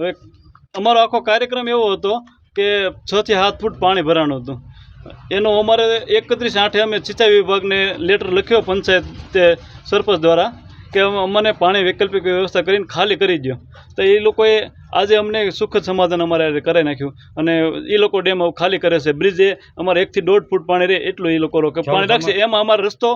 હવે અમારો આખો કાર્યક્રમ એવો હતો કે છ થી સાત ફૂટ પાણી ભરાણું હતું. એનો અમારે એકત્રીસ આઠે અમે સિંચાઈ વિભાગને લેટર લખ્યો પંચાયત સરપંચ દ્વારા કે અમને પાણી વૈકલ્પિક વ્યવસ્થા કરીને ખાલી કરી દો તો એ લોકોએ આજે અમને સુખદ સમાધાન અમારે કરાવી નાખ્યું અને એ લોકો ડેમ હવે ખાલી કરે છે. બ્રિજે અમારે એકથી દોઢ ફૂટ પાણી રહે એટલું એ લોકો પાણી રાખશે એમાં અમારો રસ્તો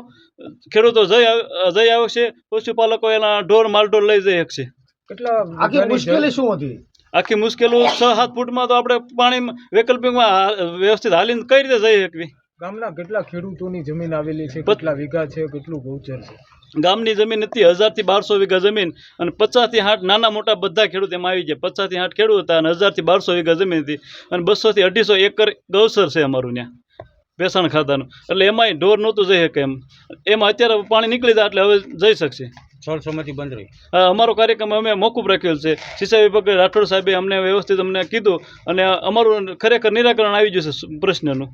ખેડૂતો જઈ જઈ આવશે પશુપાલકો એના ઢોર માલઢોર લઈ જઈ શકશે. કેટલા આખી મુશ્કેલી શું હતી? આખી મુશ્કેલો છ સાત ફૂટમાં તો આપણે પાણી વૈકલ્પિકમાં વ્યવસ્થિત હાલીને કઈ રીતે જઈ શકવી? ગામના કેટલા ખેડૂતોની જમીન આવેલી છે કેટલા વીઘા છે કેટલું ગૌચર છે? ગામની જમીન હતી હજારથી બારસો વીઘા જમીન અને પચાસથી આઠ નાના મોટા બધા ખેડૂત એમાં આવી ગયા. પચાસથી આઠ ખેડૂત હતા અને હજારથી બારસો વીઘા જમીન હતી. અને બસોથી અઢીસો એકર ગૌસર છે અમારું ત્યાં બેસાણ ખાતાનું. એટલે એમાંય ઢોર નહોતું જઈ શકે એમ. એમાં અત્યારે પાણી નીકળી જાય એટલે હવે જઈ શકશે. છોડ સમયથી બંધ રહી. અમારો કાર્યક્રમ અમે મોકૂફ રાખેલ છે. સિંચાઈ વિભાગ રાઠોડ સાહેબે અમને વ્યવસ્થિત અમને કીધું અને અમારું ખરેખર નિરાકરણ આવી જશે પ્રશ્નનું.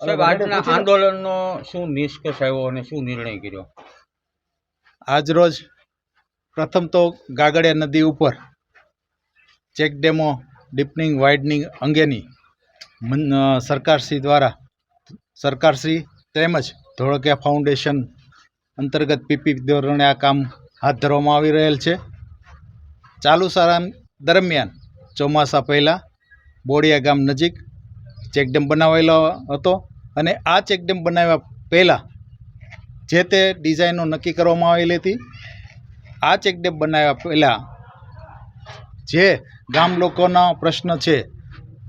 આંદોલનનો શું નિષ્કર્ષ આવ્યો અને શું નિર્ણય કર્યો? આજરોજ પ્રથમ તો ગાગડિયા નદી ઉપર ચેક ડેમો ડીપનિંગ વાઇડનિંગ અંગેની સરકારશ્રી દ્વારા સરકારશ્રી તેમજ ધોળકિયા ફાઉન્ડેશન અંતર્ગત પીપી ધોરણે આ કામ હાથ ધરવામાં આવી રહેલ છે. ચાલુ સારા દરમિયાન ચોમાસા પહેલાં બોડિયા ગામ નજીક ચેકડેમ બનાવેલો હતો અને આ ચેકડેમ બનાવ્યા પહેલાં જે તે ડિઝાઇનો નક્કી કરવામાં આવેલી હતી, આ ચેકડેમ બનાવ્યા પહેલાં જે ગામ લોકોનો પ્રશ્ન છે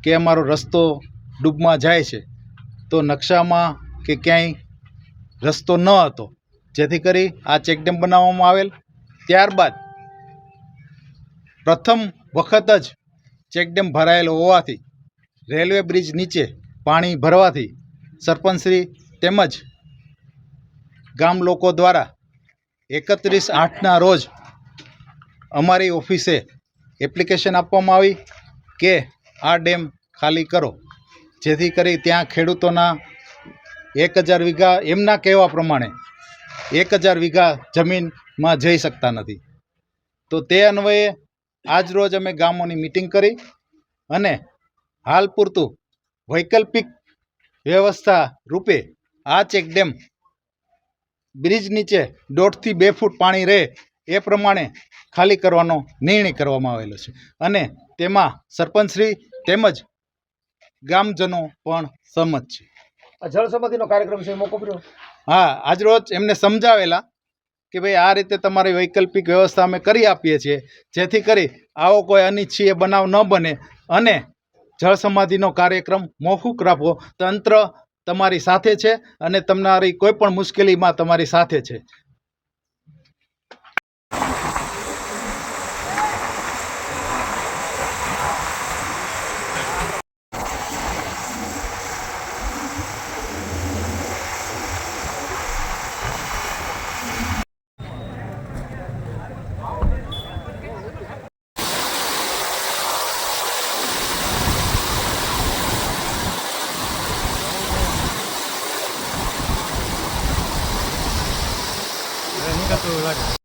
કે અમારો રસ્તો ડૂબમાં જાય છે, તો નકશામાં કે ક્યાંય રસ્તો ન હતો. જેથી કરી આ ચેકડેમ બનાવવામાં આવેલ. ત્યારબાદ પ્રથમ વખત જ ચેકડેમ ભરાયેલો હોવાથી રેલવે બ્રિજ નીચે પાણી ભરવાથી સરપંચશ્રી તેમજ ગામ લોકો દ્વારા એકત્રીસ આઠના રોજ અમારી ઓફિસે એપ્લિકેશન આપવામાં આવી કે આ ડેમ ખાલી કરો. જેથી કરી ત્યાં ખેડૂતોના એક હજાર વીઘા એમના કહેવા પ્રમાણે એક હજાર વીઘા જમીનમાં જઈ શકતા નથી. તો તે અન્વયે આજ રોજ અમે ગામોની મિટિંગ કરી અને હાલ પૂરતું વૈકલ્પિક વ્યવસ્થા રૂપે આ ચેકડેમ બ્રિજ નીચે દોઢથી બે ફૂટ પાણી રહે એ પ્રમાણે ખાલી કરવાનો નિર્ણય કરવામાં આવેલો છે. અને તેમાં સરપંચશ્રી તેમજ ગામજનો પણ સહમત છે. જળ સમાધિનો કાર્યક્રમ છે, એ મોકૂફ રહ્યો હા આજરોજ એમને સમજાવેલા કે ભાઈ આ રીતે તમારી વૈકલ્પિક વ્યવસ્થા અમે કરી આપીએ છીએ, જેથી કરી આવો કોઈ અનિચ્છીય બનાવ ન બને અને જળ સમાધિનો કાર્યક્રમ મોકૂફ રાખવો. તંત્ર તમારી સાથે છે અને તમારી કોઈ પણ મુશ્કેલીમાં તમારી સાથે છે. ็คือ